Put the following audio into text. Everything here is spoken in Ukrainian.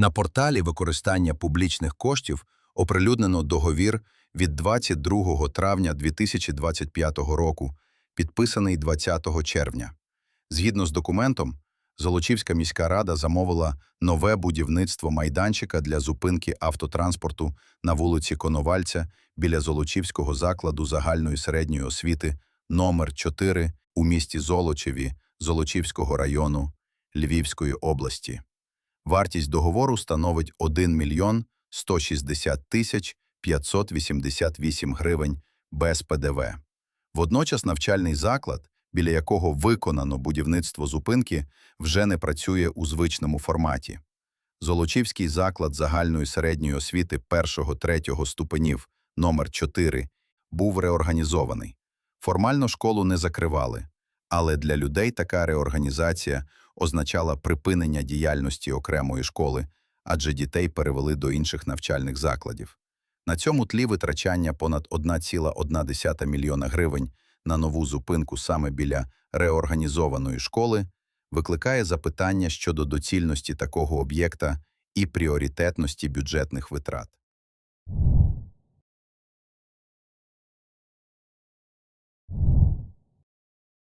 На порталі використання публічних коштів оприлюднено договір від 22 травня 2025 року, підписаний 20 червня. Згідно з документом, Золочівська міська рада замовила нове будівництво майданчика для зупинки автотранспорту на вулиці Коновальця біля Золочівського закладу загальної середньої освіти номер 4 у місті Золочеві Золочівського району Львівської області. Вартість договору становить 1 мільйон 160 тисяч 588 гривень без ПДВ. Водночас навчальний заклад, біля якого виконано будівництво зупинки, вже не працює у звичному форматі. Золочівський заклад загальної середньої освіти 1-3 ступенів номер 4 був реорганізований. Формально школу не закривали, але для людей така реорганізація означала припинення діяльності окремої школи, адже дітей перевели до інших навчальних закладів. На цьому тлі витрачання понад 1,1 мільйона гривень на нову зупинку саме біля реорганізованої школи викликає запитання щодо доцільності такого об'єкта і пріоритетності бюджетних витрат.